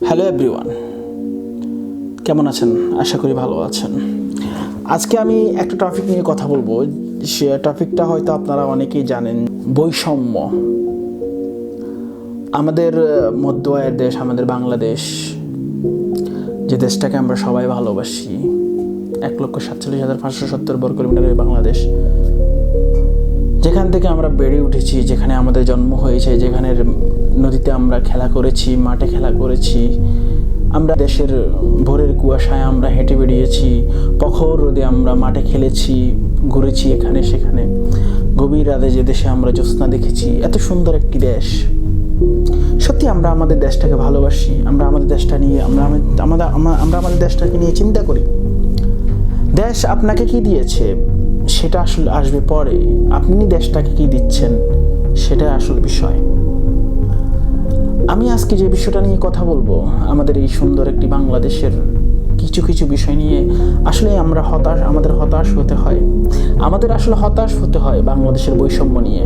Hello everyone কেমন আছেন? আশা করি ভালো আছেন। আজকে আমি একটা টপিক নিয়ে কথা বলব। সে টপিকটা হয়তো আপনারা অনেকেই জানেন, বৈষম্য। আমাদের মধ্য আয়ের দেশ, আমাদের বাংলাদেশ, যে দেশটাকে আমরা সবাই ভালোবাসি, এক লক্ষ সাতচল্লিশ হাজার পাঁচশো সত্তর বর্গ কিলোমিটারের বাংলাদেশ যেখান থেকে আমরা বেড়ে উঠেছি, যেখানে আমাদের জন্ম হয়েছে, যেখানে নদীতে আমরা খেলা করেছি, মাঠে খেলা করেছি, আমরা দেশের ভোরের কুয়াশায় আমরা হেঁটে বেরিয়েছি প্রখর রোদে আমরা মাঠে খেলেছি, ঘুরেছি এখানে সেখানে, গভীর রাতে যে দেশে আমরা জ্যোৎস্না দেখেছি, এত সুন্দর একটি দেশ। সত্যি আমরা আমাদের দেশটাকে ভালোবাসি, আমরা আমাদের দেশটা নিয়ে, আমরা আমাদের আমরা আমাদের দেশটাকে নিয়ে চিন্তা করি। দেশ আপনাকে কি দিয়েছে? সেটা আসলে আসবে পরে। আপনি দেশটাকে কি দিচ্ছেন, সেটা আসল বিষয়। আমি আজকে যে বিষয়টা নিয়ে কথা বলব, আমাদের এই সুন্দর একটি বাংলাদেশের কিছু কিছু বিষয় নিয়ে, আসলে আমরা হতাশ, আমাদের হতাশ হতে হয়। আমাদের আসলে হতাশ হতে হয় বাংলাদেশের বৈষম্য নিয়ে।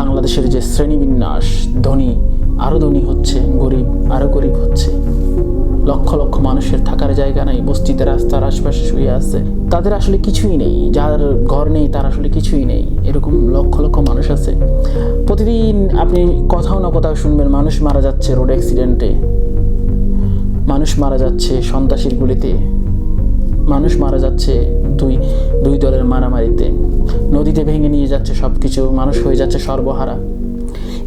বাংলাদেশের যে শ্রেণীবিন্যাস, ধনী আরও ধনী হচ্ছে, গরিব আরও গরিব হচ্ছে। লক্ষ লক্ষ মানুষের থাকার জায়গা নেই বস্তিতে রাস্তার আশপাশে শুয়ে আছে। তাদের আসলে কিছুই নেই, যার ঘর নেই তার আসলে কিছুই নেই, এরকম লক্ষ লক্ষ মানুষ আছে। প্রতিদিন আপনি কোথাও না কোথাও শুনবেন, মানুষ মারা যাচ্ছে রোড অ্যাক্সিডেন্টে, মানুষ মারা যাচ্ছে সন্ত্রাসীর গুলিতে মানুষ মারা যাচ্ছে দুই দুই দলের মারামারিতে, নদীতে ভেঙে নিয়ে যাচ্ছে সব কিছু মানুষ হয়ে যাচ্ছে সর্বহারা।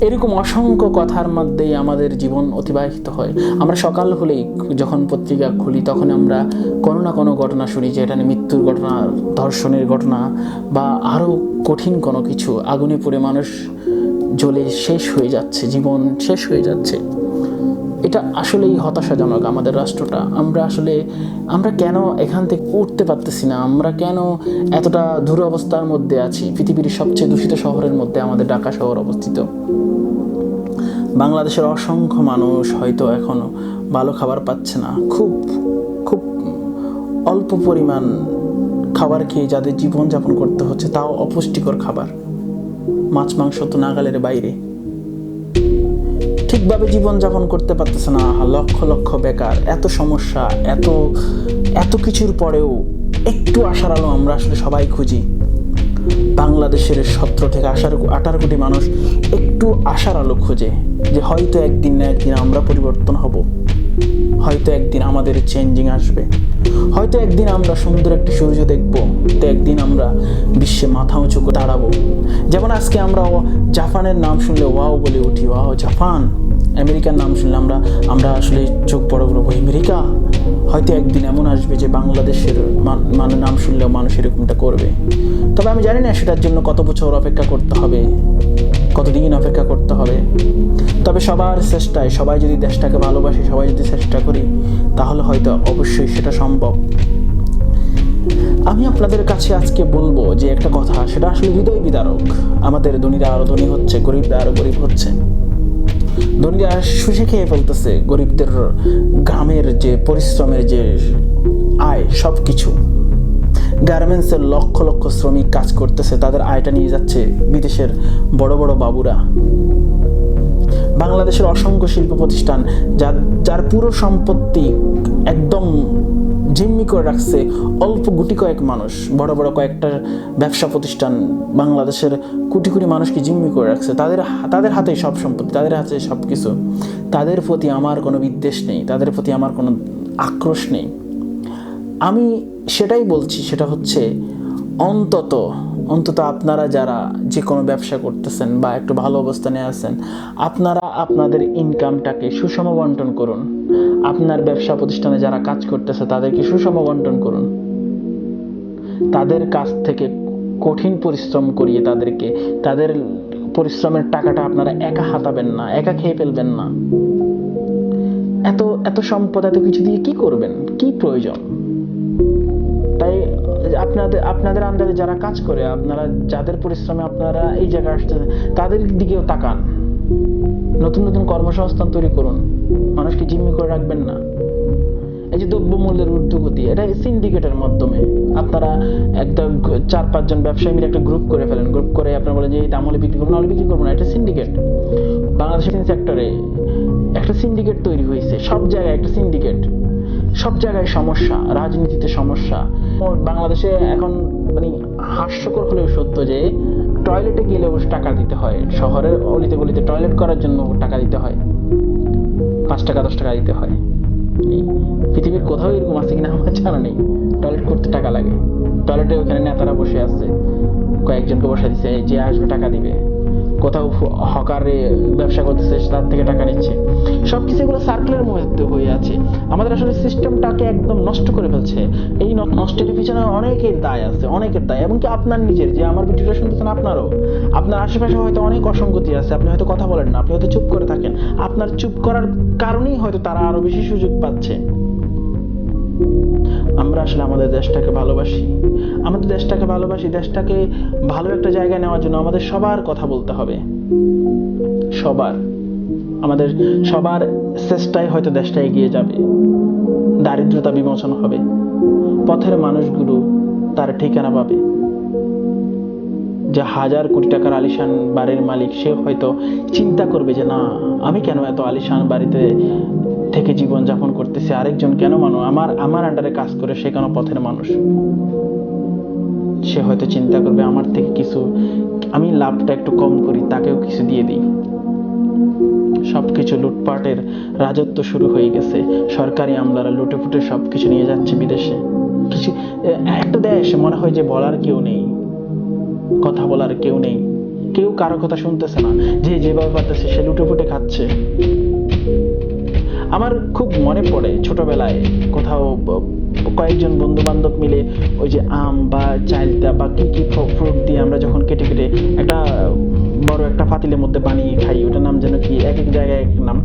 এরকম অসংখ্য কথার মধ্যেই আমাদের জীবন অতিবাহিত হয়। আমরা সকাল হলেই যখন পত্রিকা খুলি, তখন আমরা কোনো না কোনো ঘটনা শুনি যে এটা নিয়ে মৃত্যুর ঘটনা, ধর্ষণের ঘটনা বা আরও কঠিন কোনো কিছু। আগুনে পুড়ে মানুষ জ্বলে শেষ হয়ে যাচ্ছে, জীবন শেষ হয়ে যাচ্ছে। এটা আসলেই হতাশাজনক আমাদের রাষ্ট্রটা। আমরা আসলে, আমরা কেন এখান থেকে উঠতে পারতেছি না? আমরা কেন এতটা দুরবস্থার মধ্যে আছি? পৃথিবীর সবচেয়ে দূষিত শহরের মধ্যে আমাদের ঢাকা শহর অবস্থিত। বাংলাদেশের অসংখ্য মানুষ হয়তো এখনও ভালো খাবার পাচ্ছে না। খুব খুব অল্প পরিমাণ খাবার খেয়ে যাদের জীবনযাপন করতে হচ্ছে, তাও অপুষ্টিকর খাবার। মাছ, মাংস তো নাগালের বাইরে। ঠিকভাবে জীবনযাপন করতে পারতেছে না। লক্ষ লক্ষ বেকার। এত সমস্যা, এত এত কিছুর পরেও একটু আশার আলো আমরা আসলে সবাই খুঁজি। বাংলাদেশের সতেরো থেকে আঠারো আঠারো কোটি মানুষ একটু আশার আলো খোঁজে যে হয়তো একদিন না একদিন আমরা পরিবর্তন হব। হয়তো একদিন আমাদের চেঞ্জিং আসবে। হয়তো একদিন আমরা সুন্দর একটি সূর্য দেখব তো একদিন আমরা বিশ্বে মাথা উঁচু দাঁড়াবো। যেমন আজকে আমরা জাপানের নাম শুনলে ওয়াও বলে উঠি, ওয়াও জাপান। আমেরিকার নাম শুনলে আমরা আমরা আসলে চোখ বড় বই আমেরিকা? হয়তো একদিন এমন আসবে যে বাংলাদেশের মানে নাম শুনলেও মানুষ এরকমটা করবে। তবে আমি জানি না সেটার জন্য কত বছর অপেক্ষা করতে হবে। কতদিন অপেক্ষা করতে হবে? তবে সবার চেষ্টায়, সবাই যদি দেশটাকে ভালোবাসি, সবাই যদি চেষ্টা করি, তাহলে হয়তো অবশ্যই সেটা সম্ভব। আমি আপনাদের কাছে আজকে বলব যে একটা কথা, সেটা আসলে হৃদয় বিদারক। আমাদের ধনীরা আরও ধনী হচ্ছে, গরিবরা আরও গরিব হচ্ছে। ধনীরা শুষে খেয়ে ফেলতেছে গরিবদের গ্রামের যে পরিশ্রমের যে আয় সব কিছু গার্মেন্টসের লক্ষ লক্ষ শ্রমিক কাজ করতেছে, তাদের আয়টা নিয়ে যাচ্ছে বিদেশের বড় বড় বাবুরা। বাংলাদেশের অসংখ্য শিল্প প্রতিষ্ঠান যার যার পুরো সম্পত্তি একদম জিম্মি করে রাখছে অল্প গুটি কয়েক মানুষ। বড় বড় কয়েকটা ব্যবসা প্রতিষ্ঠান বাংলাদেশের কোটি কোটি মানুষকে জিম্মি করে রাখছে। তাদের তাদের হাতে সব সম্পত্তি, তাদের হাতে সব কিছু তাদের প্রতি আমার কোনো বিদ্বেষ নেই, তাদের প্রতি আমার কোনো আক্রোশ নেই। আমি সেটাই বলছি, সেটা হচ্ছে অন্তত অন্তত আপনারা যারা যে কোনো ব্যবসা করতেছেন বা একটু ভালো অবস্থানে আছেন, আপনারা আপনাদের ইনকামটাকে সুষম বন্টন করুন। আপনার ব্যবসা প্রতিষ্ঠানে যারা কাজ করতেছে, তাদেরকে সুষম বন্টন করুন। তাদের কাছ থেকে কঠিন পরিশ্রম করিয়ে তাদেরকে, তাদের পরিশ্রমের টাকাটা আপনারা একা হাতাবেন না, একা খেয়ে ফেলবেন না। এত এত সম্পদ, এত কিছু দিয়ে কি করবেন? কি প্রয়োজন? তাই আপনাদের আপনাদের আন্ডারে যারা কাজ করে, আপনারা যাদের পরিশ্রমে আপনারা এই জায়গায় আসতেছেন, তাদের দিকেও তাকান। নতুন নতুন কর্মসংস্থান তৈরি করুন। মানুষকে জিম্মি করে রাখবেন না। এই যে দ্রব্যমূল্যের ঊর্ধ্বগতি, এটা সিন্ডিকেটের মাধ্যমে। আপনারা একটা চার, পাঁচজন ব্যবসায়ী মিলে একটা গ্রুপ করে ফেলেন। গ্রুপ করে আপনারা বলেন যে, এই দাম বিক্রি করব নাহলে বিক্রি করব না। এটা সিন্ডিকেট। বাংলাদেশের সেক্টরে একটা সিন্ডিকেট তৈরি হয়েছে। সব জায়গায় একটা সিন্ডিকেট। সব জায়গায় সমস্যা, রাজনীতিতে সমস্যা। বাংলাদেশে এখন মানে হাস্যকর হলেও সত্য যে, টয়লেটে গেলেও টাকা দিতে হয়। শহরের অলিতে গলিতে টয়লেট করার জন্য টাকা দিতে হয়। পাঁচ টাকা, দশ টাকা দিতে হয়। পৃথিবীর কোথাও এরকম আছে কিনা আমার জানা নেই। টয়লেট করতে টাকা লাগে। টয়লেটে ওখানে নেতারা বসে আছে। কয়েকজনকে বসে দিছে, যে আসবে টাকা দিবে। কোথাও হকারে ব্যবসা করতেছে তার থেকে টাকা নিচ্ছে। সব কিছু এগুলো সার্কেলের মধ্যে হয়ে আছে। আমাদের আসলে সিস্টেমটাকে একদম নষ্ট করে ফেলছে। এই নষ্টের পিছনে অনেকের দায় আছে, অনেকের দায়। এবং কি আপনার নিজের, যে আমার ভিডিওটা শুনতেছেন আপনারও। আপনার আশেপাশে হয়তো অনেক অসঙ্গতি আছে, আপনি হয়তো কথা বলেন না, আপনি হয়তো চুপ করে থাকেন। আপনার চুপ করার কারণেই হয়তো তারা আরও বেশি সুযোগ পাচ্ছে। আমরা আসলে আমাদের দেশটাকে ভালোবাসি। আমাদের দেশটাকে ভালোবাসি, দেশটাকে ভালো একটা জায়গায় নেওয়ার জন্য আমাদের সবার কথা বলতে হবে। সবার। আমাদের সবার চেষ্টায় হয়তো দেশটা এগিয়ে যাবে। দারিদ্রতা বিমোচন হবে। পথের মানুষগুলো তার ঠিকানা পাবে। যে হাজার কোটি টাকার আলিশান বাড়ির মালিক, সে হয়তো চিন্তা করবে যে, না, আমি কেন এত আলিশান বাড়িতে থেকে জীবন যাপন করতেছে আরেকজন কেন মানুষ আমার আমার আন্ডারে কাজ করে সে কেন পথের মানুষ? সে হয়তো চিন্তা করবে আমার থেকে কিছু, আমি লাভটা একটু কম করি, তাকেও কিছু দিয়ে দিই। সবকিছু লুটপাটের রাজত্ব শুরু হয়ে গেছে। সরকারি আমলারা লুটে ফুটে সবকিছু নিয়ে যাচ্ছে বিদেশে। কিছু একটা দেশ, মনে হয় যে বলার কেউ নেই। কথা বলার কেউ নেই। কেউ কারও কথা শুনতেছে না। যে যেভাবে পারতেছে সে লুটে ফুটে খাচ্ছে। আমার খুব মনে পড়ে ছোটবেলায় কোথাও কয়েকজন বন্ধু বান্ধব মিলে ওই যে আম বা চাইলতা বা কি কি ফ্রুট দিয়ে আমরা যখন কেটে কেটে একটা বড় একটা পাতিলের মধ্যে বানিয়ে খাই, ওটার নাম যেন কি, এক এক জায়গায় এক নাম,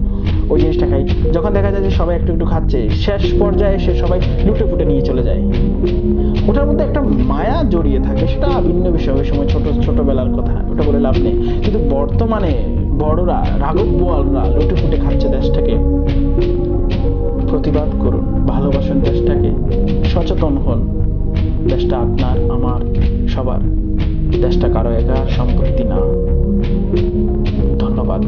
ওই জিনিসটা খাই। যখন দেখা যায় যে সবাই একটু একটু খাচ্ছে, শেষ পর্যায়ে সে সবাই লুটে ফুটে নিয়ে চলে যায়। ওটার মধ্যে একটা মায়া জড়িয়ে থাকে, সেটা ভিন্ন বিষয়, ওই সময় ছোট, ছোটবেলার কথা, ওটা বলে লাভ নেই। কিন্তু বর্তমানে বড়রা রাঘব বোয়ালরা লুটে ফুটে খাচ্ছে দেশটাকে। প্রতিবাদ করুন, ভালোবাসুন দেশটাকে, সচেতন হন। দেশটা আপনার, আমার, সবার। দেশটা কারও একার সম্পত্তি না। ধন্যবাদ।